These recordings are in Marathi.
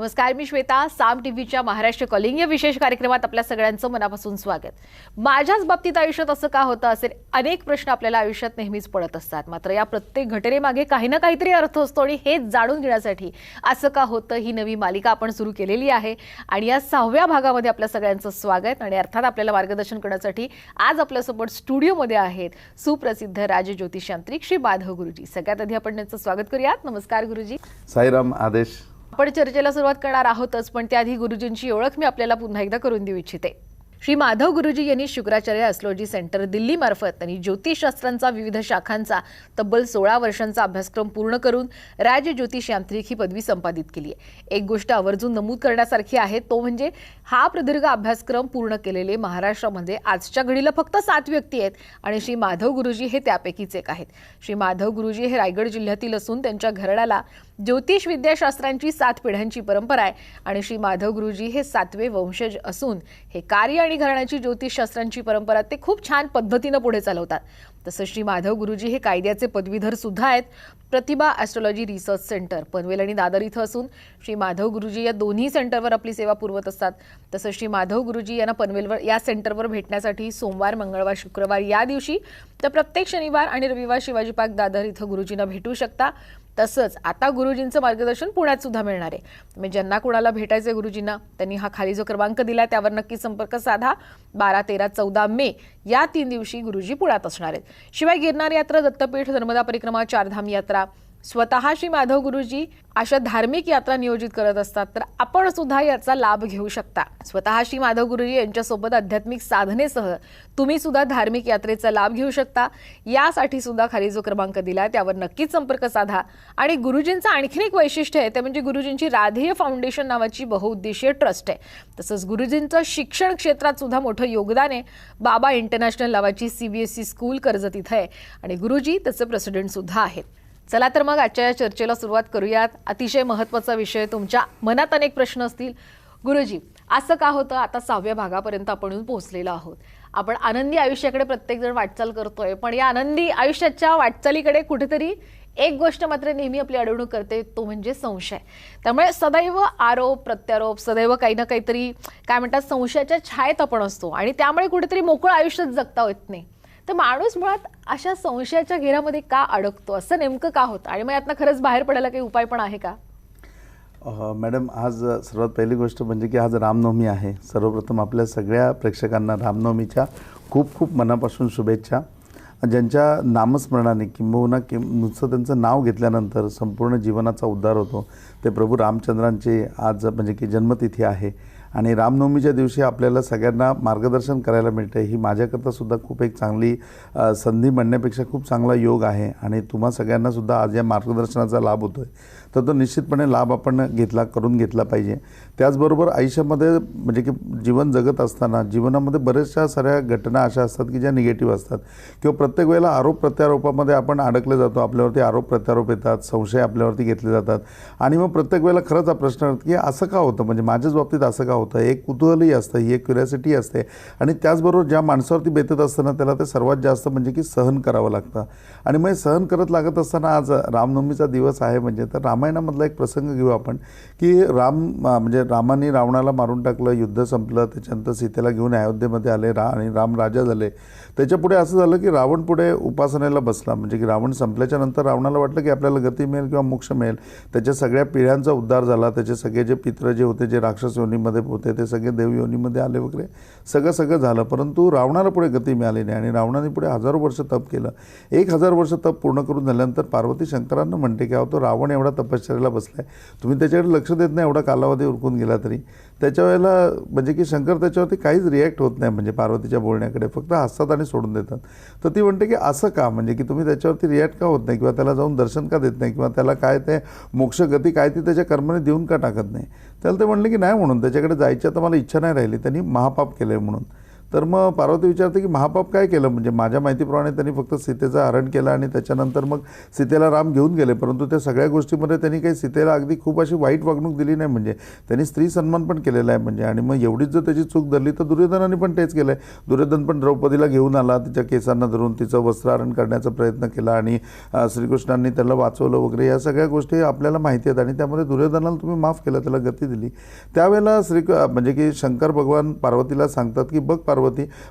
नमस्कार मी श्वेता साम टीव्हीच्या महाराष्ट्र कॉलिंग या विशेष कार्यक्रमात आपल्या सगळ्यांचं मनापासून स्वागत. माझ्याच बाबतीत आयुष्यात असं का होतं असे अनेक प्रश्न आपल्याला आयुष्यात नेहमीच पडत असतात. मात्र या प्रत्येक घटनेमागे काही ना काहीतरी अर्थ असतो आणि हेच जाणून घेण्यासाठी असं का होतं ही नवी मालिका आपण सुरू केलेली आहे. आणि या सहाव्या भागामध्ये आपल्या सगळ्यांचं स्वागत आणि अर्थात आपल्याला मार्गदर्शन करण्यासाठी आज आपल्यासोबत स्टुडिओमध्ये आहेत सुप्रसिद्ध राजज्योतिषांत्रिक श्री माधव गुरुजी. सगळ्यात आधी आपण त्यांचं स्वागत करूयात. नमस्कार गुरुजी. साईराम आदेश. आपण चर्चेला सुरुवात करणार आहोतच पण त्याआधी गुरुजींची ओळख मी आपल्याला पुन्हा एकदा करून देऊ इच्छिते. श्री माधव गुरुजी यांनी शुक्राचार्य ॲस्ट्रॉलॉजी सेंटर दिल्लीमार्फत त्यांनी आणि ज्योतिषशास्त्रांचा विविध शाखांचा तब्बल सोळा वर्षांचा अभ्यासक्रम पूर्ण करून राज ज्योतिष यांत्रिक ही पदवी संपादित केली आहे. एक गोष्ट आवर्जून नमूद करण्यासारखी आहे तो म्हणजे हा प्रदीर्घ अभ्यासक्रम पूर्ण केलेले महाराष्ट्रामध्ये आजच्या घडीला फक्त सात व्यक्ती आहेत आणि श्री माधव गुरुजी हे त्यापैकीच एक आहेत. श्री माधव गुरुजी हे रायगड जिल्ह्यातील असून त्यांच्या घराण्याला ज्योतिष विद्याशास्त्रांची सात पिढ्यांची परंपरा आहे आणि श्री माधव गुरुजी हे सातवे वंशज असून हे कार्य आणि घराण्याची ज्योतिषशास्त्रांची परंपरा ते खूप छान पद्धतीनं पुढे चालवतात. तसंच श्री माधव गुरुजी हे कायद्याचे पदवीधर सुद्धा आहेत. Pratibha astrology research centre Panvel आणि दादर इथं असून श्री माधव गुरुजी या दोन्ही सेंटरवर आपली सेवा पुरवत असतात. तसंच श्री माधव गुरुजी यांना पनवेलवर या सेंटरवर भेटण्यासाठी सोमवार मंगळवार शुक्रवार या दिवशी तर प्रत्येक शनिवार आणि रविवार शिवाजी पार्क दादर इथं गुरुजींना भेटू शकता. तसंच आता गुरुजींचं मार्गदर्शन पुण्यात सुद्धा मिळणार आहे. म्हणजे ज्यांना कुणाला भेटायचं गुरुजींना त्यांनी हा खाली जो क्रमांक दिला त्यावर नक्की संपर्क साधा. बारा तेरा चौदा मे या तीन दिवशी गुरुजी पुण्यात असणार आहेत. शिवाय गिरनार यात्रा दत्तपीठ नर्मदा परिक्रमा चारधाम यात्रा स्वतः श्री माधव गुरुजी अशा धार्मिक यात्रा नियोजित करत असतात तर आपण सुद्धा याचा लाभ घेऊ शकता. स्वतः श्री माधव गुरुजी यांच्यासोबत आध्यात्मिक साधनेसह तुम्ही सुद्धा धार्मिक यात्रेचा लाभ घेऊ शकता. यासाठी सुद्धा खाली जो क्रमांक दिला त्यावर नक्कीच संपर्क साधा. आणि गुरुजींचं आणखीन एक वैशिष्ट्य आहे ते म्हणजे गुरुजींची राधेय फाउंडेशन नावाची बहुउद्देशीय ट्रस्ट आहे. तसंच गुरुजींचं शिक्षण क्षेत्रात सुद्धा मोठं योगदान आहे. बाबा इंटरनॅशनल नावाची सीबीएसई स्कूल कर्जत इथं आहे. आणि गुरुजी त्याचे प्रेसिडेंट सुद्धा आहेत. चला तर मग आजच्या या चर्चेला सुरुवात करूयात. अतिशय महत्त्वाचा विषय तुमच्या मनात अनेक प्रश्न असतील. गुरुजी असं का होतं? आता सहाव्या भागापर्यंत आपण येऊन पोहोचलेलो आहोत. आपण आनंदी आयुष्याकडे प्रत्येकजण वाटचाल करतोय. पण या आनंदी आयुष्याच्या वाटचालीकडे कुठेतरी एक गोष्ट मात्र नेहमी आपली अडवणूक करते तो म्हणजे संशय. त्यामुळे सदैव आरोप प्रत्यारोप सदैव काही ना काहीतरी काय म्हणतात संशयाच्या छायेत आपण असतो. आणि त्यामुळे कुठेतरी मोकळं आयुष्यच जगता येत नाही. तर माणूस मुळात अशा संशयाच्या घेरामध्ये का अडकतो? असं नेमकं का होतं? आणि मग यातनं खरंच बाहेर पडायला काही उपाय पण आहे का? मॅडम आज सर्वात पहिली गोष्ट म्हणजे की आज रामनवमी आहे. सर्वप्रथम आपल्या सगळ्या प्रेक्षकांना रामनवमीच्या खूप खूप मनापासून शुभेच्छा. ज्यांच्या नामस्मरणाने किंबहुना किं नुसतं त्यांचं नाव घेतल्यानंतर संपूर्ण जीवनाचा उद्धार होतो. ते प्रभू रामचंद्रांचे आज म्हणजे की जन्मतिथी आहे. आणि रामनवमीच्या दिवशी आपल्याला सगळ्यांना मार्गदर्शन करायला मिळते. ही माझ्याकरता सुद्धा खूप एक चांगली संधी म्हणण्यापेक्षा खूप चांगला योग आहे. आणि तुम्हा सगळ्यांनासुद्धा आज या मार्गदर्शनाचा लाभ होतो आहे तर तो निश्चितपणे लाभ आपण घेतला करून घेतला पाहिजे. त्याचबरोबर आयुष्यामध्ये म्हणजे की जीवन जगत असताना जीवनामध्ये बऱ्याचशा साऱ्या घटना अशा असतात की ज्या निगेटिव्ह असतात. किंवा प्रत्येक वेळेला आरोप प्रत्यारोपामध्ये आपण अडकले जातो आपल्यावरती आरोप प्रत्यारोप येतात संशय आपल्यावरती घेतले जातात. आणि मग प्रत्येक वेळेला खरंच हा प्रश्न की असं का होतं? म्हणजे माझ्याच बाबतीत असं का होतं? एक कुतूहलही असतं ही एक क्युरियासिटी असते. आणि त्याचबरोबर ज्या माणसावरती बेतत असताना त्याला ते सर्वात जास्त म्हणजे की सहन करावं लागतं. आणि मग सहन करत लागत असताना आज रामनवमीचा दिवस आहे म्हणजे तर राम रामायणामधला एक प्रसंग घेऊ आपण की राम म्हणजे रामाने रावणाला मारून टाकलं युद्ध संपलं त्याच्यानंतर सीतेला घेऊन अयोध्येमध्ये आले रा आणि राम राजा झाले. त्याच्यापुढे असं झालं की रावण पुढे उपासनेला बसला म्हणजे की रावण संपल्याच्या नंतर रावणाला वाटलं की आपल्याला गती मिळेल किंवा मोक्ष मिळेल. त्याच्या सगळ्या पिढ्यांचा उद्धार झाला त्याचे सगळे जे पित्र जे होते जे राक्षस योनीमध्ये होते ते सगळे देव योनीमध्ये आले वगैरे. सगळं सगळं झालं परंतु रावणाला पुढे गती मिळाली नाही आणि रावणाने पुढे हजारो वर्ष तप केलं. एक हजार वर्ष तप पूर्ण करून झाल्यानंतर पार्वती शंकरांना म्हणते की अहो तो रावण एवढा तप तपश्चर्याला बसलाय. तुम्ही त्याच्याकडे लक्ष देत नाही एवढा कालावधी उरकून गेला तरी. त्याच्या वेळेला म्हणजे की शंकर त्याच्यावरती काहीच रिॲक्ट होत नाही म्हणजे पार्वतीच्या बोलण्याकडे फक्त हसतात आणि सोडून देतात. तर ती म्हणते की असं का? म्हणजे की तुम्ही त्याच्यावरती रिॲक्ट का होत नाही? किंवा त्याला जाऊन दर्शन का देत नाही? किंवा त्याला काय ते मोक्षगती काय ती त्याच्या कर्माने देऊन का टाकत नाही? त्याला ते म्हणले की नाही म्हणून त्याच्याकडे जायची आता मला इच्छा नाही राहिली. त्यांनी महापाप केलं आहे म्हणून. तर मग पार्वती विचारते की महापाप काय केलं? म्हणजे माझ्या माहितीप्रमाणे त्यांनी फक्त सीतेचं हरण केलं आणि त्याच्यानंतर मग सीतेला राम घेऊन गेले. परंतु त्या सगळ्या गोष्टीमध्ये त्यांनी काही सीतेला अगदी खूप अशी वाईट वागणूक दिली नाही. म्हणजे त्यांनी स्त्री सन्मान पण केलेला आहे. म्हणजे आणि मग एवढीच जर त्याची चूक धरली तर दुर्योधनाने पण तेच केलं आहे दुर्योधन पण द्रौपदीला घेऊन आला. तिच्या केसांना धरून तिचं वस्त्रहरण करण्याचा प्रयत्न केला आणि श्रीकृष्णांनी त्याला वाचवलं वगैरे. या सगळ्या गोष्टी आपल्याला माहिती आहेत आणि त्यामध्ये दुर्योधनाला तुम्ही माफ केलं त्याला गती दिली. त्यावेळेला श्री म्हणजे की शंकर भगवान पार्वतीला सांगतात की बघ पार्वती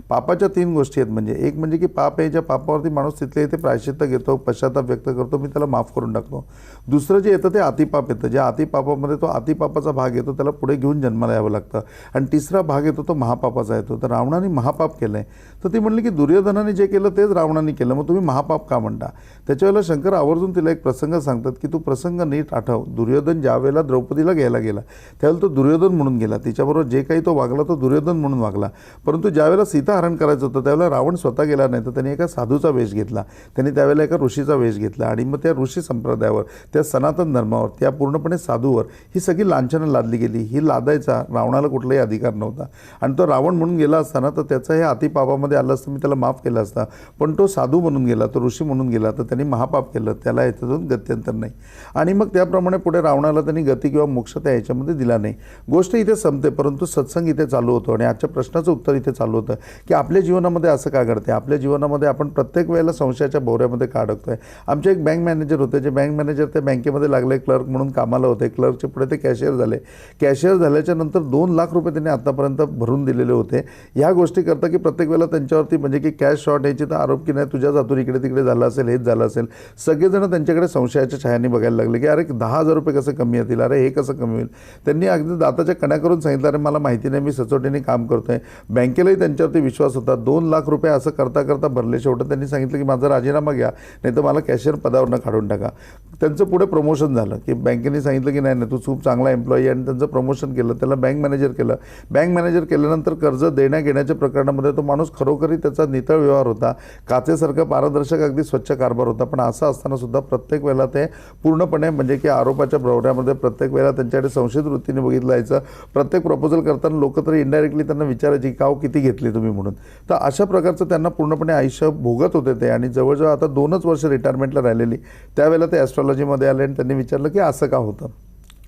पापाच्या तीन गोष्टी आहेत. म्हणजे एक म्हणजे की पाप आहे ज्या पापावरती माणूस तिथले इथे प्रायश्चित्त घेतो पश्चाताप व्यक्त करतो मी त्याला माफ करून टाकतो. दुसरं जे येतं ते अतिपाप येतं. ज्या अतिपापामध्ये तो अतिपापाचा भाग येतो त्याला पुढे घेऊन जन्माला यावं लागतं. आणि तिसरा भाग येतो तो महापापाचा येतो. तर रावणाने महापाप केलं आहे तर ती म्हणली की दुर्योधनाने जे केलं तेच रावणाने केलं. मग तुम्ही महापाप का म्हणता? त्याच्यावेळेला शंकर आवर्जून तिला एक प्रसंग सांगतात की तू प्रसंग नीट आठव. दुर्योधन ज्या वेळेला द्रौपदीला घ्यायला गेला त्यावेळेला तो दुर्योधन म्हणून गेला. तिच्याबरोबर जे काही तो वागला तो दुर्योधन म्हणून वागला. परंतु ज्यावेळेला सीता हरण करायचं होतं त्यावेळेला रावण स्वतः गेला नाही तर त्यांनी एका साधूचा वेश घेतला. त्यांनी त्यावेळेला एका ऋषीचा वेश घेतला आणि मग त्या ऋषी संप्रदायावर त्या सनातन धर्मावर त्या पूर्णपणे साधूवर ही सगळी लांछनं लादली गेली. ही लादायचा रावणाला कुठलाही अधिकार नव्हता. आणि तो रावण म्हणून गेला असताना तर त्याचं हे अतिपापामध्ये आलं असतं मी त्याला माफ केलं असता. पण तो साधू म्हणून गेला तो ऋषी म्हणून गेला तर त्यांनी महापाप केलं त्याला याच्यातून गत्यंतर नाही. आणि मग त्याप्रमाणे पुढे रावणाला त्यांनी गती किंवा मोक्ष त्या याच्यामध्ये दिला नाही. गोष्ट इथे संपते परंतु सत्संग इथे चालू होतो आणि आजच्या प्रश्नाचं उत्तर इथे चालू होतं. की आपल्या जीवनामध्ये असं का घडते आपल्या जीवनामध्ये आपण प्रत्येक वेळेला संशयाच्या भोवऱ्यामध्ये का अडकतोय? आमचे एक बँक मॅनेजर होते जे बँक मॅनेजर ते बँकेमध्ये लागले क्लर्क म्हणून कामाला होते. क्लर्कचे पुढे ते कॅशियर झाले. कॅशियर झाल्याच्यानंतर दोन लाख रुपये त्यांनी आतापर्यंत भरून दिलेले होते. ह्या गोष्टी करता की प्रत्येक वेळेला त्यांच्यावरती म्हणजे की कॅश शॉर्ट यायची तर आरोप की नाही तुझ्या जातून इकडे तिकडे झालं असेल हेच झालं असेल. सगळेजण त्यांच्याकडे संशयाच्या छायाने बघायला लागले की अरे दहा हजार रुपये कसं कमी येतील? अरे हे कसं कमी होईल? त्यांनी अगदी दाताच्या कण्या करून सांगितलं अरे मला माहिती नाही मी सचोटीने काम करतोय. बँकेलाही त्यांच्यावरती विश्वास होता. दोन लाख रुपये असं करता करता भरले शेवटं. त्यांनी सांगितलं की माझा राजीनामा घ्या नाही तर मला कॅशियर पदावरनं काढून टाका. त्यांचं पुढे प्रमोशन झालं. की बँकेने सांगितलं की नाही नाही तू खूप चांगला एम्प्लॉई आणि त्यांचं प्रमोशन केलं. त्याला बँक मॅनेजर केलं. बँक मॅनेजर केल्यानंतर कर्ज देण्या घेण्याच्या प्रकरणामध्ये तो माणूस खरोखरी त्याचा नितळ व्यवहार होता. काचेसारखा पारदर्शक अगदी स्वच्छ कारभार होता. पण असं असताना सुद्धा प्रत्येक वेळेला ते पूर्णपणे म्हणजे की आरोपाच्या प्रवऱ्यामध्ये प्रत्येक वेळेला त्यांच्याकडे संशयित वृत्तीने बघितलं जायचं. प्रत्येक प्रपोजल करताना लोक तरी इनडायरेक्टली त्यांना विचारायची काव किती घेतली तुम्ही म्हणून. तर अशा प्रकारचं त्यांना पूर्णपणे आयुष्य भोगत होते ते आणि जवळजवळ आता दोनच वर्ष रिटायरमेंटला राहिलेली. त्यावेळेला ते ॲस्ट्रॉलॉजीमध्ये आले आणि त्यांनी विचारलं की असं का होतं?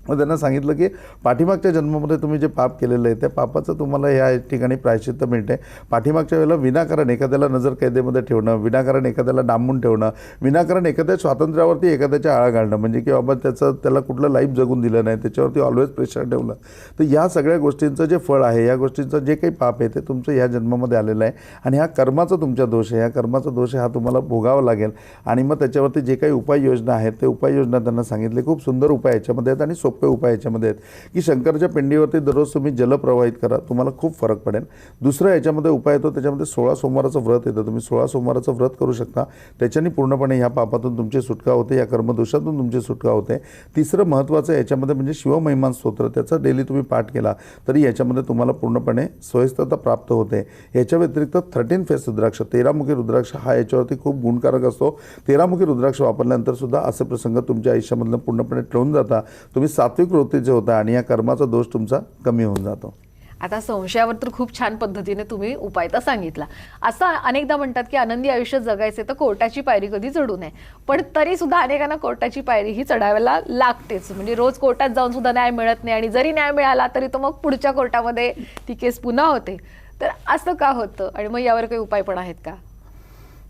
मग त्यांना सांगितलं की पाठीमागच्या जन्मामध्ये तुम्ही जे पाप केलेलं आहे त्या पापाचं तुम्हाला या ठिकाणी प्रायश्चित्त मिळते. पाठीमागच्या वेळेला विनाकारण एखाद्याला नजर कैदेमध्ये ठेवणं विनाकारण एखाद्याला डांबून ठेवणं विनाकारण एखाद्या स्वातंत्र्यावरती एखाद्याच्या आळा घालणं म्हणजे की बाबा त्याचं त्याला कुठलं लाईफ जगून दिलं नाही त्याच्यावरती ऑलवेज प्रेशर ठेवलं तर या सगळ्या गोष्टींचं जे फळ आहे या गोष्टींचं जे काही पाप आहे ते तुमचं ह्या जन्मामध्ये आलेलं आहे. आणि हा कर्माचा तुमचा दोष आहे ह्या कर्माचा दोष आहे हा तुम्हाला भोगावा लागेल. आणि मग त्याच्यावरती जे काही उपाययोजना आहेत ते उपाययोजना त्यांना सांगितले. खूप सुंदर उपाय याच्यामध्ये आहेत आणि सोपे उपाय याच्यामध्ये आहेत. की शंकरच्या पिंडीवरती दररोज तुम्ही जल प्रवाहित करा तुम्हाला खूप फरक पडेल. दुसरा याच्यामध्ये उपाय येतो त्याच्यामध्ये सोळा सोमवाराचं व्रत येतं. तुम्ही सोळा सोमवाराचं व्रत करू शकता. त्याच्याने पूर्णपणे ह्या पापातून तुमची सुटका होते या कर्मदोषातून तुमची सुटका होते. तिसरं महत्त्वाचं याच्यामध्ये म्हणजे शिवमहिमान स्तोत्र त्याचा डेली तुम्ही पाठ केला तरी याच्यामध्ये तुम्हाला पूर्णपणे स्वयस्थता प्राप्त होते. याच्या व्यतिरिक्त थर्टीन फेस रुद्राक्ष तेरामुखी रुद्राक्ष हा याच्यावरती खूप गुणकारक असतो. तेरामुखी रुद्राक्ष वापरल्यानंतर सुद्धा असे प्रसंग तुमच्या आयुष्यामधनं पूर्णपणे टळून जाता तुम्ही सात्विक वृत्तीचे होता आणि या कर्माचा दोष तुमचा कमी होऊन जातो. आता संशयावर तर खूप छान पद्धतीने तुम्ही उपाय तर सांगितला. असं अनेकदा म्हणतात की आनंदी आयुष्य जगायचे तर कोर्टाची पायरी कधी चढू नये. पण तरी सुद्धा अनेकांना कोर्टाची पायरी ही चढायला लागतेच. म्हणजे रोज कोर्टात जाऊन सुद्धा न्याय मिळत नाही आणि जरी न्याय मिळाला तरी तो मग पुढच्या कोर्टामध्ये ती केस पुन्हा होते. तर असं का होतं? आणि मग यावर काही उपाय पण आहेत का?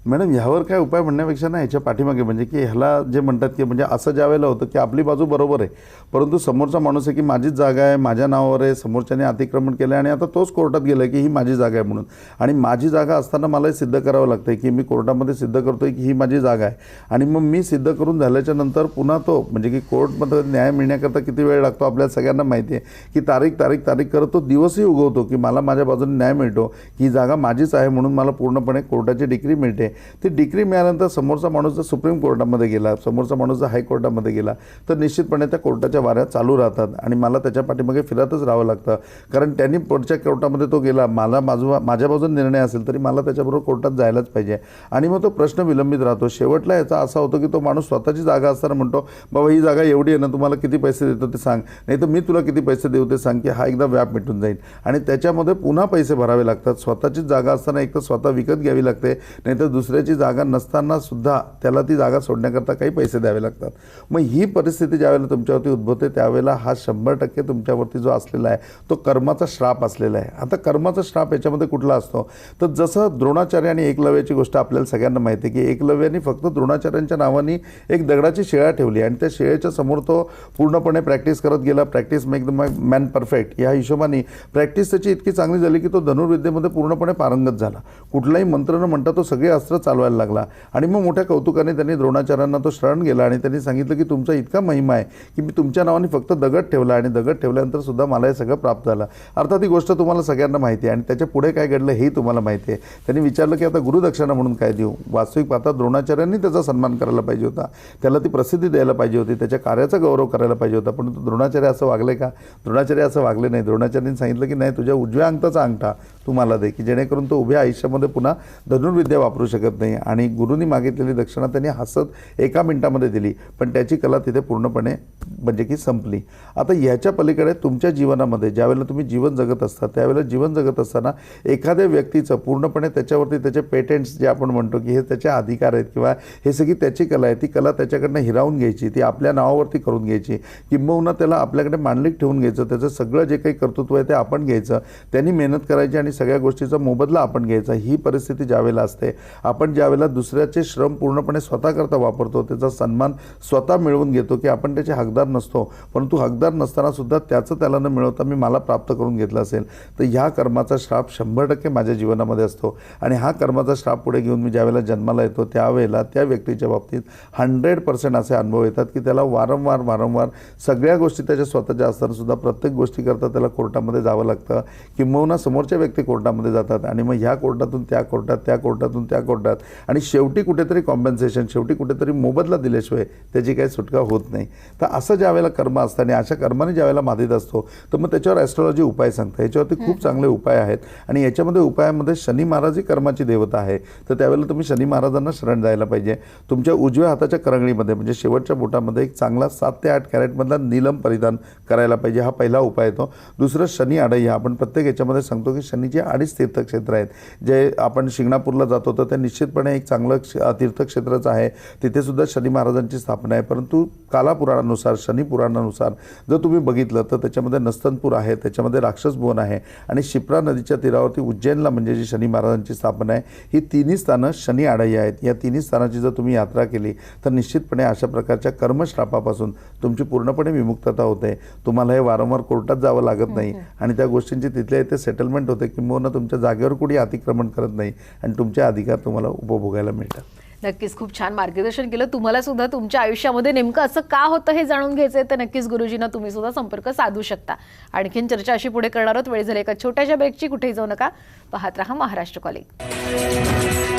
मॅडम ह्यावर काय उपाय म्हणण्यापेक्षा ना ह्याच्या पाठीमागे म्हणजे की ह्याला जे म्हणतात की म्हणजे असं ज्या वेळेला होतं की आपली बाजू बरोबर आहे परंतु समोरचा माणूस आहे की माझीच जागा आहे माझ्या नावावर आहे समोरच्याने अतिक्रमण केलं आणि आता तोच कोर्टात गेला की ही माझी जागा आहे म्हणून. आणि माझी जागा असताना मला सिद्ध करावं लागतं की मी कोर्टामध्ये सिद्ध करतो आहे की ही माझी जागा आहे. आणि मग मी सिद्ध करून झाल्याच्यानंतर पुन्हा तो म्हणजे की कोर्टमध्ये न्याय मिळण्याकरता किती वेळ लागतो आपल्याला सगळ्यांना माहिती आहे की तारीख तारीख तारीख करत तो दिवसही उगवतो की मला माझ्या बाजूने न्याय मिळतो की ही जागा माझीच आहे म्हणून मला पूर्णपणे कोर्टाची डिग्री मिळते. ती डिग्री मिळाल्यानंतर समोरचा माणूस जर सुप्रीम कोर्टामध्ये गेला समोरचा माणूस जर हायकोर्टामध्ये गेला तर निश्चितपणे त्या कोर्टाच्या वाऱ्या चालू राहतात. आणि मला त्याच्या पाठीमागे फिरतच राहावं लागतं. कारण त्यांनी पुढच्या कोर्टामध्ये तो गेला मला बाजू माझ्या बाजून निर्णय असेल तरी मला त्याच्याबरोबर कोर्टात जायलाच पाहिजे. आणि मग तो प्रश्न विलंबित राहतो. शेवटला याचा असा होतो की तो माणूस स्वतःची जागा असताना म्हणतो बाबा ही जागा एवढी आहे ना तुम्हाला किती पैसे देतो ते सांग. नाही तर मी तुला किती पैसे देऊ ते सांग की हा एकदा व्याप मिटून जाईल. आणि त्याच्यामध्ये पुन्हा पैसे भरावे लागतात. स्वतःचीच जागा असताना एक तर स्वतः विकत घ्यावी लागते नाही तर दुसऱ्याची जागा नसताना सुद्धा त्याला ती जागा सोडण्याकरता काही पैसे द्यावे लागतात. मग ही परिस्थिती ज्यावेळेला तुमच्यावरती उद्भवते त्यावेळेला हा शंभर टक्के तुमच्यावरती जो असलेला आहे तो कर्माचा श्राप असलेला आहे. आता कर्माचा श्राप याच्यामध्ये कुठला असतो? तर जसं द्रोणाचार्य आणि एकलव्याची गोष्ट आपल्याला सगळ्यांना माहिती आहे की एकलव्याने फक्त द्रोणाचार्यांच्या नावाने एक दगडाची शेळा ठेवली आणि त्या शेळेच्या समोर तो पूर्णपणे प्रॅक्टिस करत गेला. Practice make the man perfect. या हिशोबाने प्रॅक्टिस त्याची इतकी चांगली झाली की तो धनुर्विद्येमध्ये पूर्णपणे पारंगत झाला. कुठलाही मंत्र न म्हणता तो सगळे अस्त्र चालवायला लागला. आणि मग मोठ्या कौतुकाने त्यांनी द्रोणाचार्यांना तो शरण गेला आणि त्यांनी सांगितलं की तुमचा इतका महिमा आहे की मी तुमच्या नावाने फक्त दगड ठेवला आणि दगड ठेवल्यानंतर सुद्धा मला हे सगळं प्राप्त झालं. अर्थात ही गोष्ट तुम्हाला सगळ्यांना माहिती आहे आणि त्याच्या पुढे काय घडलं हेही तुम्हाला माहिती आहे. त्यांनी विचारलं की आता गुरुदक्षिणा म्हणून काय देऊ? वास्तविक पाहता द्रोणाचार्यांनी त्याचा सन्मान करायला पाहिजे होता. त्याला ती प्रसिद्धी द्यायला पाहिजे होती. त्याच्या कार्याचा गौरव करायला पाहिजे होता. परंतु द्रोणाचार्य असं वागले का? द्रोणाचार्य असं वागले नाही. द्रोणाचार्यांनी सांगितलं की नाही तुझ्या उजव्या अंगठाचा अंगठा तू मला दे की जेणेकरून तो उभ्या आयुष्यामध्ये पुन्हा धनुर्विद्या वापरू शकत नाही. आणि गुरुनी मागितलेली दक्षिणा त्यांनी हसत एका मिनिटामध्ये दिली. पण त्याची कला तिथे पूर्णपणे म्हणजे की संपली. आता ह्याच्या पलीकडे तुमच्या जीवनामध्ये ज्यावेळेला तुम्ही जीवन जगत असता त्यावेळेला जीवन जगत असताना एखाद्या व्यक्तीचं पूर्णपणे त्याच्यावरती त्याचे पेटेंट्स जे आपण म्हणतो की हे त्याचे अधिकार आहेत किंवा हे सगळी त्याची कला आहे ती कला त्याच्याकडनं हिरावून घ्यायची ती आपल्या नावावरती करून घ्यायची किंबहुना त्याला आपल्याकडे मांडलिक ठेवून घ्यायचं त्याचं सगळं जे काही कर्तृत्व आहे ते आपण घ्यायचं त्यांनी मेहनत करायची आणि सगळ्या गोष्टीचा मोबदला आपण घ्यायचा ही परिस्थिती ज्यावेळेला असते. आपण ज्यावेळेला दुसऱ्याचे श्रम पूर्णपणे स्वतःकरता वापरतो त्याचा सन्मान स्वतः मिळवून घेतो की आपण त्याचे हकदार नसतो परंतु हकदार नसताना सुद्धा त्याचं त्याला न मिळवता मी मला प्राप्त करून घेतलं असेल तर ह्या कर्माचा श्राप शंभर टक्के माझ्या जीवनामध्ये असतो. आणि हा कर्माचा श्राप पुढे घेऊन मी ज्यावेळेला जन्माला येतो त्यावेळेला त्या व्यक्तीच्या बाबतीत हंड्रेड पर्सेंट असे अनुभव येतात की त्याला वारंवार वारंवार सगळ्या गोष्टी त्याच्या स्वतःच्या असतानासुद्धा प्रत्येक गोष्टीकरता त्याला कोर्टामध्ये जावं लागतं किंबहुना समोरच्या व्यक्ती कोर्टामध्ये जातात आणि मग ह्या कोर्टातून त्या कोर्टात त्या कोर्टातून त्या कोर्टात आणि शेवटी कुठेतरी कॉम्पन्सेशन शेवटी कुठेतरी मोबदला दिल्याशिवाय त्याची काही सुटका होत नाही. तर असं ज्या वेळेला कर्म असतं आणि अशा कर्माने ज्या वेळेला मादित असतो तर मग त्याच्यावर ॲस्ट्रॉलॉजी उपाय सांगतं. याच्यावरती खूप चांगले उपाय आहेत. आणि याच्यामध्ये उपायामध्ये शनी महाराज ही कर्माची देवता आहे. तर त्यावेळेला तुम्ही शनी महाराजांना शरण जायला पाहिजे. तुमच्या उजव्या हाताच्या करंगळीमध्ये म्हणजे शेवटच्या बोटामध्ये एक चांगला सात ते आठ कॅरेटमधला नीलम परिधान करायला पाहिजे. हा पहिला उपाय येतो. दुसरं शनी आडई. आपण प्रत्येक याच्यामध्ये सांगतो की शनीचे अडीच तीर्थक्षेत्र आहेत. जे आपण शिंगणापूरला जातो तर ते निश्चितपणे एक चांगलं तीर्थक्षेत्रच आहे. तिथे सुद्धा शनी महाराजांची स्थापना आहे. परंतु कालापुराणानुसार शनी पुराणानुसार जर तुम्ही बघितलं तर त्याच्यामध्ये नस्तनपूर आहे त्याच्यामध्ये राक्षस भुवन आहे आणि शिप्रा नदीच्या तीरावरती उज्जैनला म्हणजे जी शनी महाराजांची स्थापना आहे ही तिन्ही स्थानं शनी आडाई आहेत. या तिन्ही स्थानाची जर तुम्ही यात्रा केली तर निश्चितपणे अशा प्रकारच्या कर्मश्रापापासून तुमची पूर्णपणे विमुक्तता होते. तुम्हाला हे वारंवार कोर्टात जावं लागत नाही आणि त्या गोष्टींची तिथल्या इथे सेटलमेंट होते किंबहुना तुमच्या जागेवर कुणी अतिक्रमण करत नाही आणि तुमचे अधिकार तुम्हाला उपभोगायला मिळतात नक्कीच खूप छान मार्गदर्शन केलं. तुम्हाला सुद्धा तुमच्या आयुष्यामध्ये नेमकं असं का होतं हे जाणून घ्यायचंय? तर नक्कीच गुरुजींना तुम्ही सुद्धा संपर्क साधू शकता. आणखीन चर्चा अशी पुढे करणार आहोत. वेळ झाली एका छोट्याशा ब्रेकची कुठेही जाऊ नका. पाहत राहा महाराष्ट्र कॉलेज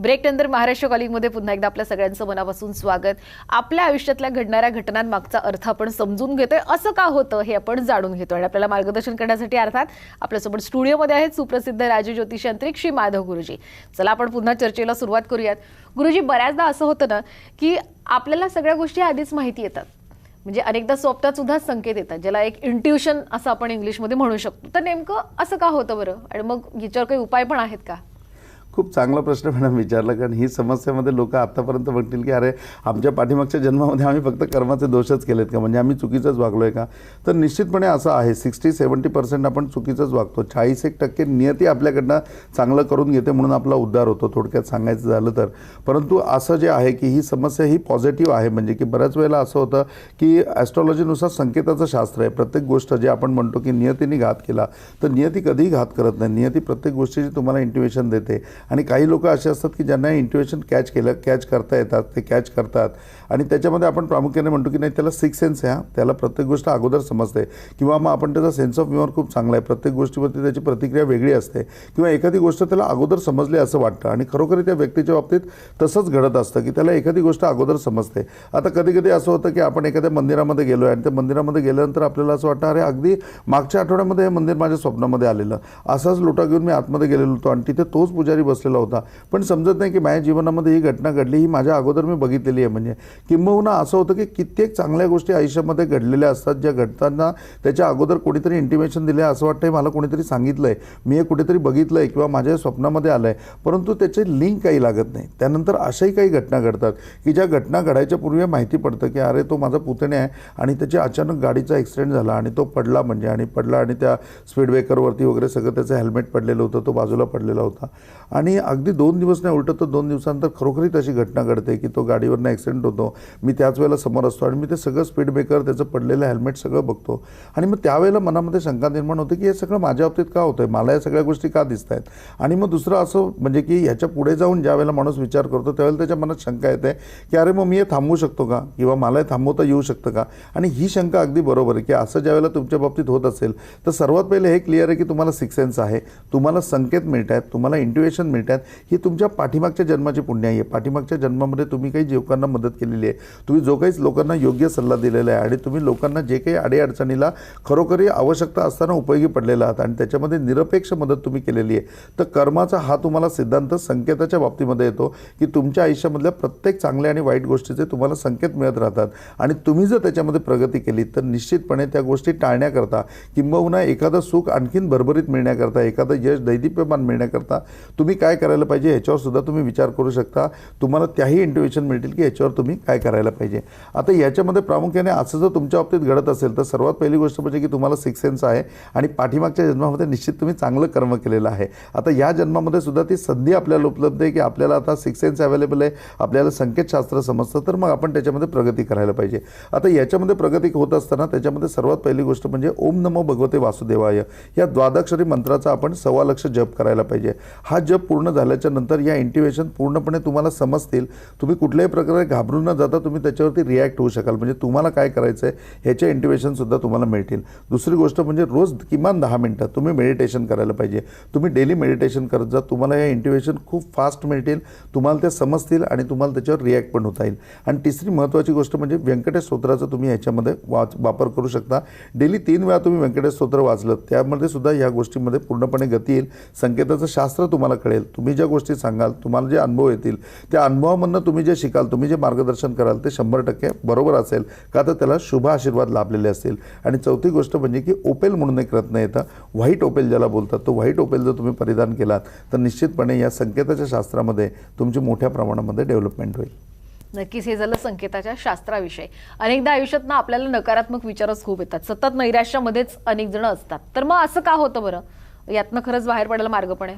ब्रेक नंतर महाराष्ट्र कॉलिंगमध्ये पुन्हा एकदा आपल्या सगळ्यांचं मनापासून स्वागत. आपल्या आयुष्यातल्या घडणाऱ्या घटनांमागचा अर्थ आपण समजून घेतोय. असं का होतं हे आपण जाणून घेतो आणि आपल्याला मार्गदर्शन करण्यासाठी अर्थात आपल्यासोबत स्टुडिओमध्ये आहेत सुप्रसिद्ध राजू ज्योतिषांत्रिक श्री माधव गुरुजी. चला आपण पुन्हा चर्चेला सुरुवात करूयात. गुरुजी बऱ्याचदा असं होतं ना की आपल्याला सगळ्या गोष्टी आधीच माहिती येतात. म्हणजे अनेकदा स्वप्नात सुद्धा संकेत येतात ज्याला एक इंट्युशन असं आपण इंग्लिशमध्ये म्हणू शकतो. तर नेमकं असं का होतं बरं? आणि मग याच्यावर काही उपाय पण आहेत का? खूप चांगला प्रश्न मॅडम विचारला कारण ही समस्यामध्ये लोक आत्तापर्यंत बघतील की अरे आमच्या पाठीमागच्या जन्मामध्ये आम्ही फक्त कर्माचे दोषच केलेत का? म्हणजे आम्ही चुकीचंच वागलोय का? तर निश्चितपणे असं आहे. सिक्स्टी सेवन्टी पर्सेंट आपण चुकीचंच वागतो. चाळीस एक टक्के नियती आपल्याकडनं चांगलं करून घेते म्हणून आपला उद्धार होतो थोडक्यात सांगायचं झालं तर. परंतु असं जे आहे की ही समस्या ही पॉझिटिव्ह आहे म्हणजे की बऱ्याच वेळेला असं होतं की ॲस्ट्रॉलॉजीनुसार संकेताचं शास्त्र आहे. प्रत्येक गोष्ट जे आपण म्हणतो की नियतीने घात केला तर नियती कधीही घात करत नाही. नियती प्रत्येक गोष्टीची तुम्हाला इंटिवेशन देते. आणि काही लोक असे असतात की ज्यांना इंट्युएशन कॅच केलं कॅच करता येतात ते कॅच करतात. आणि त्याच्यामध्ये आपण प्रामुख्याने म्हणतो की नाही त्याला सिक्स सेन्स आहे हा. त्याला प्रत्येक गोष्ट अगोदर समजते. किंवा मग आपण त्याचा सेन्स ऑफ ह्युमर खूप चांगला आहे. प्रत्येक गोष्टीवरती त्याची प्रतिक्रिया वेगळी असते. किंवा एखादी गोष्ट त्याला अगोदर समजली असं वाटतं. आणि खरोखर त्या व्यक्तीच्या बाबतीत तसंच घडत असतं की त्याला एखादी गोष्ट अगोदर समजते. आता कधी कधी असं होतं की आपण एखाद्या मंदिरामध्ये गेलो आहे आणि त्या मंदिरामध्ये गेल्यानंतर आपल्याला असं वाटतं अरे अगदी मागच्या आठवड्यामध्ये हे मंदिर माझ्या स्वप्नामध्ये आलेलं. असाच लोटा घेऊन मी आतमध्ये गेलेलो होतो आणि तिथे तोच पुजारी बसलेला होता. पण समजत नाही की माझ्या जीवनामध्ये ही घटना घडली ही माझ्या अगोदर मी बघितलेली आहे. म्हणजे किंबहुना असं होतं की कित्येक चांगल्या गोष्टी आयुष्यामध्ये घडलेल्या असतात ज्या घडताना त्याच्या अगोदर कोणीतरी इंटिमेशन दिले असं वाटतं मला कोणीतरी सांगितलं आहे मी हे कुठेतरी बघितलं आहे किंवा माझ्या स्वप्नामध्ये आलं आहे परंतु त्याचे लिंक काही लागत नाही. त्यानंतर अशाही काही घटना घडतात की ज्या घटना घडायच्या पूर्वी माहिती पडतं की अरे तो माझा पुतणे आहे आणि त्याची अचानक गाडीचा ॲक्सिडेंट झाला आणि तो पडला म्हणजे आणि पडला आणि त्या स्पीड ब्रेकरवरती वगैरे सगळं त्याचं हेल्मेट पडलेलं होतं तो बाजूला पडलेला होता. आणि आणि अगदी दोन दिवस नाही उलटं तर दोन दिवसानंतर खरोखरी तशी घटना घडते की तो गाडीवरनं ॲक्सिडेंट होतो. मी त्याच वेळेला समोर असतो आणि मी ते सगळं स्पीड ब्रेकर त्याचं पडलेलं हेल्मेट सगळं बघतो. आणि मग त्यावेळेला मनामध्ये शंका निर्माण होते की हे सगळं माझ्या बाबतीत का होतं आहे मला या सगळ्या गोष्टी का दिसत आहेत आणि मग दुसरं असं म्हणजे की ह्याच्या पुढे जाऊन ज्या वेळेला माणूस विचार करतो त्यावेळेला त्याच्या मनात शंका येते की अरे मग मी हे थांबवू शकतो का? किंवा मला हे थांबवता येऊ शकतं का? आणि ही शंका अगदी बरोबर आहे की असं ज्यावेळेला तुमच्या बाबतीत होत असेल तर सर्वात पहिले हे क्लिअर आहे की तुम्हाला सिक्स सेन्स आहे. तुम्हाला संकेत मिळत आहेत तुम्हाला इंट्युएशन मिळतात ही तुमच्या पाठीमागच्या जन्माची पुण्य आहे. पाठीमागच्या जन्मामध्ये तुम्ही काही लोकांना मदत केलेली आहे. तुम्ही जो काही लोकांना योग्य सल्ला दिलेला आहे आणि तुम्ही लोकांना जे काही अडीअडचणीला खरोखरी आवश्यकता असताना उपयोगी पडलेला आहात आणि त्याच्यामध्ये निरपेक्ष मदत तुम्ही केलेली आहे तर कर्माचा हा तुम्हाला सिद्धांत संकेताच्या बाबतीमध्ये येतो की तुमच्या आयुष्यामधल्या प्रत्येक चांगल्या आणि वाईट गोष्टीचे तुम्हाला संकेत मिळत राहतात. आणि तुम्ही जर त्याच्यामध्ये प्रगती केली तर निश्चितपणे त्या गोष्टी टाळण्याकरता किंबहुना एखादं सुख आणखीन भरभरीत मिळण्याकरता एखादं यश दैदिप्यमान मिळण्याकरता तुम्ही काय करायला पाहिजे याच्यावर सुद्धा तुम्ही विचार करू शकता. तुम्हाला त्याही इंट्युएशन मिळतील की याच्यावर तुम्ही काय करायला पाहिजे. आता याच्यामध्ये प्रामुख्याने असं जर तुमच्या बाबतीत घडत असेल तर सर्वात पहिली गोष्ट म्हणजे की तुम्हाला सिक्स सेन्स आहे आणि पाठीमागच्या जन्मामध्ये निश्चित तुम्ही चांगलं कर्म केलेलं आहे. आता या जन्मामध्ये सुद्धा ती संधी आपल्याला उपलब्ध आहे की आपल्याला आता सिक्स सेन्स अवेलेबल आहे आपल्याला संकेतशास्त्र समजतं तर मग आपण त्याच्यामध्ये प्रगती करायला पाहिजे. आता याच्यामध्ये प्रगती होत असताना त्याच्यामध्ये सर्वात पहिली गोष्ट म्हणजे ओम नमो भगवते वासुदेवाय. या द्वादक्षरी मंत्राचा आपण सव्वा लक्ष जप करायला पाहिजे. हा जप पूर्ण झाल्याच्यानंतर या इंटिवेशन पूर्णपणे तुम्हाला समजतील. तुम्ही कुठल्याही प्रकारे घाबरून न जाता तुम्ही त्याच्यावरती रिॲक्ट होऊ शकाल. म्हणजे तुम्हाला काय करायचं आहे ह्याचे इंटिवेशनसुद्धा तुम्हाला मिळतील. दुसरी गोष्ट म्हणजे रोज किमान दहा मिनटं तुम्ही मेडिटेशन करायला पाहिजे. तुम्ही डेली मेडिटेशन करत जा तुम्हाला या इंटिवेशन खूप फास्ट मिळतील. तुम्हाला ते समजतील आणि तुम्हाला त्याच्यावर रिॲक्ट पण होता येईल. आणि तिसरी महत्त्वाची गोष्ट म्हणजे व्यंकटेश स्तोत्राचा तुम्ही ह्याच्यामध्ये वाच वापर करू शकता. डेली तीन वेळा तुम्ही व्यंकटेश स्तोत्र वाचलं त्यामध्ये सुद्धा या गोष्टीमध्ये पूर्णपणे गती येईल. संकेताचं शास्त्र तुम्हाला कळेल. तुम्ही ज्या गोष्टी सांगाल तुम्हाला जे अनुभव येतील त्या अनुभवामधनं तुम्ही जे शिकाल तुम्ही जे मार्गदर्शन कराल ते शंभर टक्के बरोबर असेल. का तर त्याला शुभ आशीर्वाद लाभलेले असतील. आणि चौथी गोष्ट म्हणजे की ओपेल म्हणून एक रत्न येतं. व्हाईट ओपेल ज्याला बोलतात तो व्हाईट ओपेल जर तुम्ही परिधान केलात तर निश्चितपणे या संकेताच्या शास्त्रामध्ये तुमची मोठ्या प्रमाणामध्ये डेव्हलपमेंट होईल. नक्कीच हे झालं संकेताच्या शास्त्राविषयी. अनेकदा आयुष्यात ना आपल्याला नकारात्मक विचारच खूप येतात. सतत नैराश्यामध्येच अनेक जण असतात. तर मग असं का होतं बरं? यातनं खरंच बाहेर पडायला मार्ग पण आहे.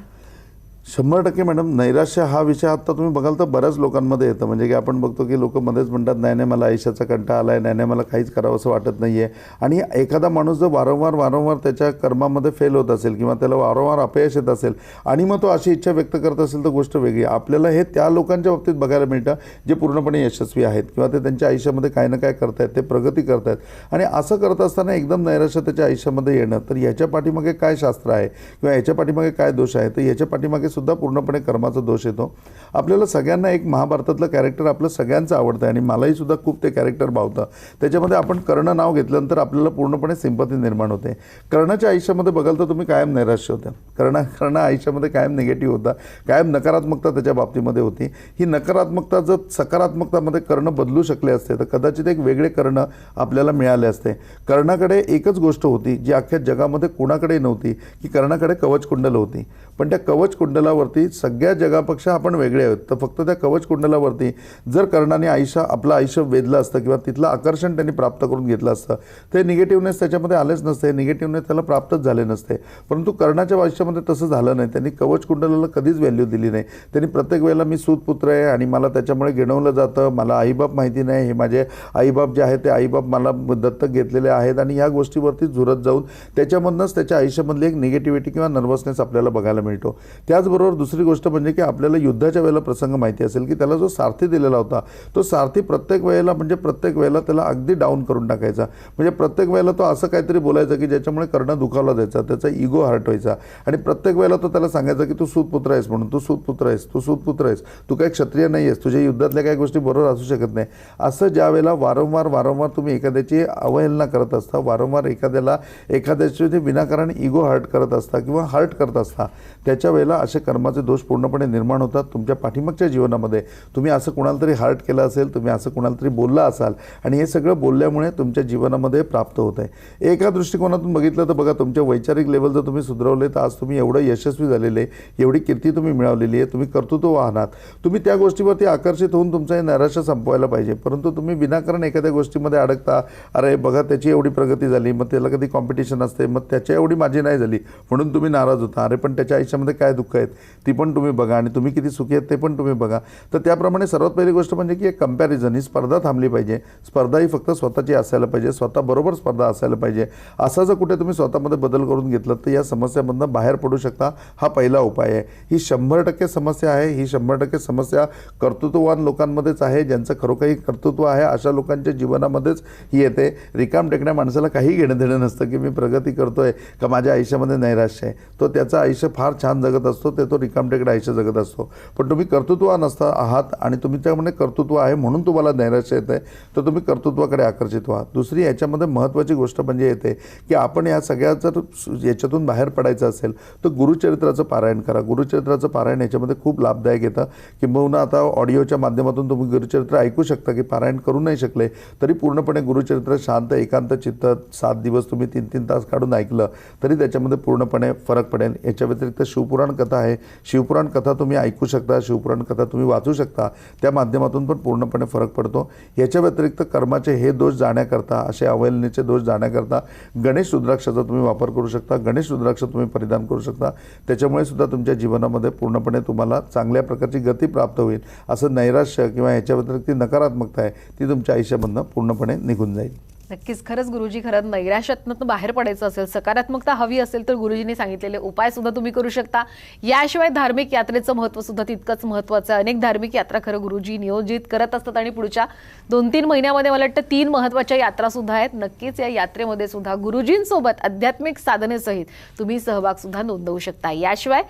शंभर टक्के मॅडम नैराश्य हा विषय आत्ता तुम्ही बघाल तर बऱ्याच लोकांमध्ये येतं. म्हणजे की आपण बघतो की लोक मध्येच म्हणतात नाही नाही मला आयुष्याचा कंटाळा आला आहे नाही नाही मला काहीच करावं असं वाटत नाही आहे आणि एखादा माणूस जर वारंवार वारंवार त्याच्या कर्मामध्ये फेल होत असेल किंवा त्याला वारंवार अपयश येत असेल आणि मग तो अशी इच्छा व्यक्त करत असेल तर गोष्ट वेगळी. आपल्याला हे त्या लोकांच्या बाबतीत बघायला मिळतं जे पूर्णपणे यशस्वी आहेत किंवा ते त्यांच्या आयुष्यामध्ये काय ना काय करतायत ते प्रगती करतायत. आणि असं करत असताना एकदम नैराश्य त्याच्या आयुष्यामध्ये येणं तर याच्या पाठीमागे काय शास्त्र आहे? किंवा याच्या पाठीमागे काय दोष आहे? तर याच्या पाठीमागे सुद्धा पूर्णपणे कर्माचा दोष येतो. आपल्याला सगळ्यांना एक महाभारतातलं कॅरेक्टर आपलं सगळ्यांचं आवडतं आहे आणि मलाही सुद्धा खूप ते कॅरेक्टर भावतं. त्याच्यामध्ये आपण कर्ण नाव घेतल्यानंतर आपल्याला पूर्णपणे सिंपती निर्माण होते. कर्णाच्या आयुष्यामध्ये बघाल तर तुम्ही कायम नैराश्य होते. कर्ण कर्ण आयुष्यामध्ये कायम निगेटिव्ह होता. कायम नकारात्मकता त्याच्या बाबतीमध्ये होती. ही नकारात्मकता जर सकारात्मकतामध्ये कर्ण बदलू शकले असते तर कदाचित एक वेगळे कर्ण आपल्याला मिळाले असते. कर्णाकडे एकच गोष्ट होती जी अख्ख्या जगामध्ये कोणाकडे नव्हती की कर्णाकडे कवच कुंडल होती. पण त्या कवच कुंडलावरती सगळ्या जगापेक्षा आपण वेगळे आहोत. तर फक्त त्या कवच कुंडलावरती जर कर्णाने आयुष्य आपलं आयुष्य वेधलं असतं किंवा तिथलं आकर्षण त्यांनी प्राप्त करून घेतलं असतं ते निगेटिव्हनेस त्याच्यामध्ये आलेच नसते निगेटिव्हनेस त्याला प्राप्तच झाले नसते. परंतु कर्णाच्या आयुष्यामध्ये तसं झालं नाही. त्यांनी कवच कुंडलाला कधीच व्हॅल्यू दिली नाही. त्यांनी प्रत्येक वेळेला मी सूतपुत्र आहे आणि मला त्याच्यामुळे गिणवलं जातं मला आईबाप माहिती नाही. हे माझे आईबाप जे आहेत ते आईबाप मला दत्तक घेतलेले आहेत आणि ह्या गोष्टीवरती झुरत जाऊन त्याच्यामधनंच त्याच्या आयुष्यामधली एक निगेटिव्हिटी किंवा नर्वसनेस आपल्याला बघायला मिळतो. त्याच त्याचबरोबर दुसरी गोष्ट म्हणजे की आपल्याला युद्धाच्या वेळेला प्रसंग माहिती असेल की त्याला जो सारथी दिलेला होता तो सारथी प्रत्येक वेळेला म्हणजे प्रत्येक वेळेला त्याला अगदी डाऊन करून टाकायचा. म्हणजे प्रत्येक वेळेला तो असं काहीतरी बोलायचा की ज्याच्यामुळे कर्ण दुखावला जायचा त्याचा इगो हर्ट व्हायचा. आणि प्रत्येक वेळेला तो त्याला सांगायचा की तू सुतपुत्र आहेस म्हणून तू सूतपुत्र आहेस तू सुतपुत्र आहेस तू काही क्षत्रिय नाही आहेस तुझ्या युद्धातल्या काही गोष्टी बरोबर असू शकत नाही. असं ज्या वेळेला वारंवार वारंवार तुम्ही एखाद्याची अवहेलना करत असता वारंवार एखाद्याला एखाद्याचे म्हणजे विनाकारण इगो हर्ट करत असता किंवा हर्ट करत असता त्याच्या वेळेला असे कर्माचे दोष पूर्णपणे निर्माण होतात तुमच्या पाठीमागच्या जीवनामध्ये. तुम्ही असं कुणाला तरी हर्ट केलं असेल तुम्ही असं कुणाला तरी बोलला असाल आणि हे सगळं बोलल्यामुळे तुमच्या जीवनामध्ये प्राप्त होत आहे. एका दृष्टिकोनातून बघितलं तर बघा तुमच्या वैचारिक लेवल जर तुम्ही सुधारवले तर आज तुम्ही एवढं यशस्वी झालेले एवढी कीर्ती तुम्ही मिळवलेली आहे तुम्ही कर्तृत्व वाहनात. तुम्ही त्या गोष्टीवरती आकर्षित होऊन तुमचं हे नैराश्य संपवायला पाहिजे. परंतु तुम्ही विनाकारण एखाद्या गोष्टीमध्ये अडकता अरे बघा त्याची एवढी प्रगती झाली मग त्याला कधी कॉम्पिटिशन असते मग त्याच्या एवढी माझी नाही झाली म्हणून तुम्ही नाराज होता. अरे पण त्याच्या आयुष्यामध्ये काय दुःख आहे? आहेत ती पण तुम्ही बघा आणि तुम्ही किती सुखी आहेत ते पण तुम्ही बघा. तर त्याप्रमाणे सर्वात पहिली गोष्ट म्हणजे की एक कंपॅरिझन ही स्पर्धा थांबली पाहिजे. स्पर्धा ही फक्त स्वतःची असायला पाहिजे स्वतःबरोबर स्पर्धा असायला पाहिजे. असा जर कुठे तुम्ही स्वतःमध्ये बदल करून घेतलं तर या समस्यामधनं बाहेर पडू शकता हा पहिला उपाय आहे. ही शंभर टक्के समस्या आहे ही शंभर टक्के समस्या कर्तृत्ववान लोकांमध्येच आहे ज्यांचं खरोखरही कर्तृत्व आहे अशा लोकांच्या जीवनामध्येच ही येते. रिकाम टेकण्या माणसाला काही घेणं देणं नसतं की मी प्रगती करतोय का माझ्या आयुष्यामध्ये नैराश्य आहे. तो त्याचं आयुष्य फार छान जगत असतो ते तो रिकाम टेकडे आयुष्य जगत असतो. पण तुम्ही कर्तृत्व नसता आहात आणि तुम्ही त्यामध्ये कर्तृत्व आहे म्हणून तुम्हाला नैराश्य येत आहे तर तुम्ही कर्तृत्वाकडे आकर्षित व्हा. दुसरी याच्यामध्ये महत्त्वाची गोष्ट म्हणजे येते की आपण या सगळ्या जर याच्यातून बाहेर पडायचं असेल तर गुरुचरित्राचं पारायण करा. गुरुचरित्राचं पारायण याच्यामध्ये खूप लाभदायक येतं किंबहुना आता ऑडिओच्या माध्यमातून तुम्ही गुरुचरित्र ऐकू शकता की पारायण करू नाही शकले तरी पूर्णपणे गुरुचरित्र शांत एकांत चित्त सात दिवस तुम्ही तीन तीन तास काढून ऐकलं तरी त्याच्यामध्ये पूर्णपणे फरक पडेल. याच्या व्यतिरिक्त शिवपुराण कथा आहे. शिवपुराण कथा तुम्ही ऐकू शकता शिवपुराण कथा तुम्ही वाचू शकता. त्या माध्यमातून पण पूर्णपणे फरक पडतो. याच्या व्यतिरिक्त कर्माचे हे दोष जाण्याकरता असे अवहेलनेचे दोष जाण्याकरता गणेश रुद्राक्षाचा तुम्ही वापर करू शकता. गणेश रुद्राक्ष तुम्ही परिधान करू शकता. त्याच्यामुळे सुद्धा तुमच्या जीवनामध्ये पूर्णपणे तुम्हाला चांगल्या प्रकारची गती प्राप्त होईल. असं नैराश्य किंवा याच्या व्यतिरिक्त ती नकारात्मकता आहे ती तुमच्या आयुष्यामधनं पूर्णपणे निघून जाईल. नक्कीच खरंच गुरुजी खरंच नैराश्यातनं बाहेर पडायचं असेल सकारात्मकता हवी असेल तर गुरुजींनी सांगितलेले उपाय सुद्धा तुम्ही करू शकता. याशिवाय धार्मिक यात्रेचं महत्त्व सुद्धा तितकंच महत्त्वाचं आहे. अनेक धार्मिक यात्रा खरं गुरुजी नियोजित करत असतात आणि पुढच्या दोन तीन महिन्यामध्ये मला वाटतं तीन महत्त्वाच्या यात्रा सुद्धा आहेत. नक्कीच या यात्रेमध्ये सुद्धा गुरुजींसोबत आध्यात्मिक साधनेसहित तुम्ही सहभाग सुद्धा नोंदवू शकता. याशिवाय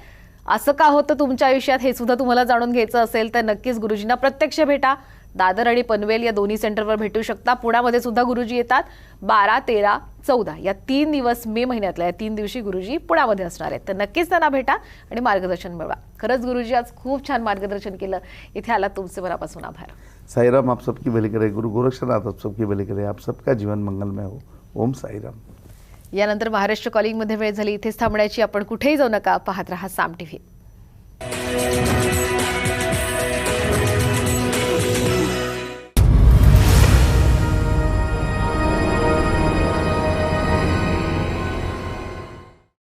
असं का होतं तुमच्या आयुष्यात? हे सुद्धा तुम्हाला जाणून घ्यायचं असेल तर नक्कीच गुरुजींना प्रत्यक्ष भेटा. दादर आणि पनवेल या दोन्ही सेंटरवर भेटू शकता. पुण्यामध्ये सुद्धा गुरुजी येतात. बारा तेरा चौदा या तीन दिवस मे महिन्यातल्या या तीन दिवशी गुरुजी पुण्यामध्ये असणार आहेत. तर नक्कीच त्यांना भेटा आणि मार्गदर्शन मिळवा. खरंच गुरुजी आज खूप छान मार्गदर्शन केलं. इथे आला तुमचे मनापासून आभार. साईराम आप सबकी भली करे. गुरु गोरक्षनाथ आप सबकी भली करे. आप सबका जीवन मंगलमय हो. ओम साईराम. यानंतर महाराष्ट्र कॉलिंगमध्ये वेळ झाली. इथेच थांबण्याची. आपण कुठेही जाऊ नका. पाहत रहा साम टीव्ही.